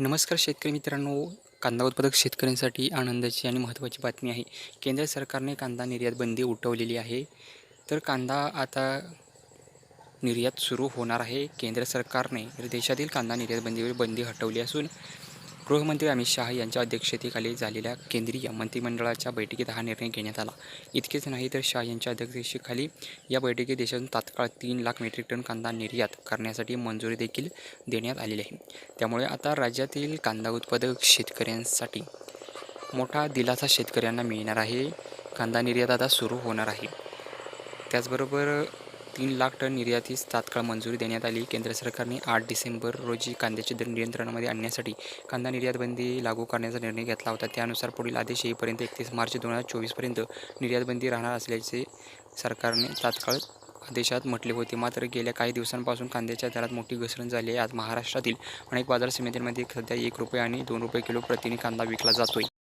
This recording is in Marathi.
नमस्कार शेतकरी मित्रांनो. कांदा उत्पादक शेतकऱ्यांसाठी आनंदाची आणि महत्त्वाची बातमी आहे. केंद्र सरकारने कांदा निर्यात बंदी उठवलेली आहे. तर कांदा आता निर्यात सुरू होणार आहे. केंद्र सरकारने देशातील कांदा निर्यात बंदीवर बंदी हटवली असून गृहमंत्री अमित शहा यांच्या अध्यक्षतेखाली झालेल्या केंद्रीय मंत्रिमंडळाच्या बैठकीत हा निर्णय घेण्यात आला. इतकेच नाही तर शहा यांच्या अध्यक्षतेखाली या बैठकीत देशातून तात्काळ तीन लाख मेट्रिक टन कांदा निर्यात करण्यासाठी मंजुरी देखील देण्यात आलेली आहे. त्यामुळे आता राज्यातील कांदा उत्पादक शेतकऱ्यांसाठी मोठा दिलासा शेतकऱ्यांना मिळणार आहे. कांदा निर्यात आता सुरू होणार आहे. त्याचबरोबर तीन लाख टन निर्यातीस तात्काळ मंजुरी देण्यात आली. केंद्र सरकारने आठ डिसेंबर रोजी कांद्याचे दर नियंत्रणामध्ये आणण्यासाठी कांदा निर्यातबंदी लागू करण्याचा निर्णय घेतला होता. त्यानुसार पुढील आदेश येईपर्यंत एकतीस मार्च दोन हजार चोवीसपर्यंत निर्यातबंदी राहणार असल्याचे सरकारने तात्काळ आदेशात म्हटले होते. मात्र गेल्या काही दिवसांपासून कांद्याच्या दरात मोठी घसरण झाली आहे. आज महाराष्ट्रातील अनेक बाजार समित्यांमध्ये सध्या एक रुपये आणि दोन रुपये किलो प्रतीने कांदा विकला जातोय.